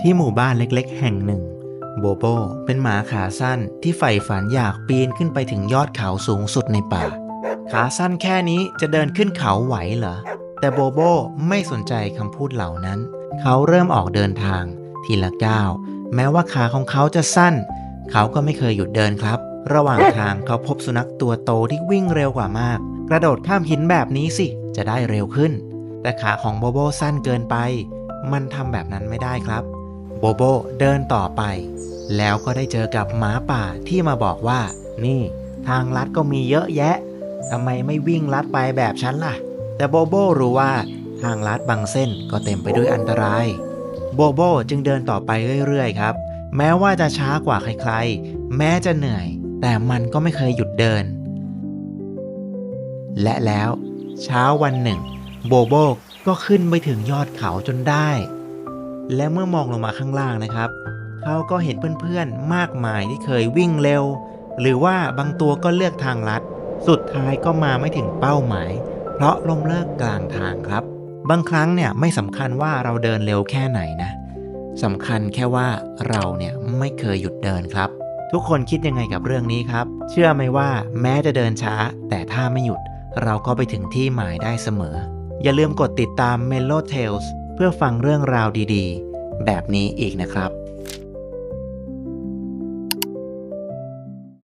ที่หมู่บ้านเล็กๆ แห่งหนึ่ง โบโบเป็นหมาขาสั้นที่ใฝ่ฝันอยากปีนขึ้นไปถึงยอดเขาสูงสุดในป่า ขาสั้นแค่นี้จะเดินขึ้นเขาไหวเหรอ แต่โบโบไม่สนใจคำพูดเหล่านั้น เขาเริ่มออกเดินทาง ทีละก้าว แม้ว่าขาของเขาจะสั้น เขาก็ไม่เคยหยุดเดินครับ ระหว่างทางเขาพบสุนัขตัวโตที่วิ่งเร็วกว่ามาก กระโดดข้ามหินแบบนี้สิ จะได้เร็วขึ้น แต่ขาของโบโบสั้นเกินไป มันทำแบบนั้นไม่ได้ครับ โบโบเดินต่อไป แล้วก็ได้เจอกับหมาป่าที่มาบอกว่า นี่ทางลัดก็มีเยอะแยะทำไมไม่วิ่งลัดไปแบบฉันล่ะ แต่โบโบรู้ว่าทางลัดบางเส้นก็เต็มไปด้วยอันตราย โบโบจึงเดินต่อไปเรื่อยๆครับ แม้ว่าจะช้ากว่าใครๆ แม้จะเหนื่อย แต่มันก็ไม่เคยหยุดเดิน และแล้ว เช้าวันหนึ่ง โบโบก็ขึ้นไปถึงยอดเขาจนได้ และเมื่อมองลงมาข้างล่างนะครับเขาก็เห็นเพื่อนๆมากมายที่เคยวิ่งเร็ว หรือว่าบางตัวก็เลือกทางลัด สุดท้ายก็มาไม่ถึงเป้าหมาย เพราะล้มเลิกกลางทางครับ บางครั้งเนี่ยไม่สำคัญว่าเราเดินเร็วแค่ไหนนะสำคัญแค่ว่าเราเนี่ยไม่เคยหยุดเดินครับ ทุกคนคิดยังไงกับเรื่องนี้ครับ เชื่อไหมว่าแม้จะเดินช้า แต่ถ้าไม่หยุด เราก็ไปถึงที่หมายได้เสมอ อย่าลืมกดติดตาม Mellow Tales เพื่อฟังเรื่องราวดีๆ แบบนี้อีกนะครับ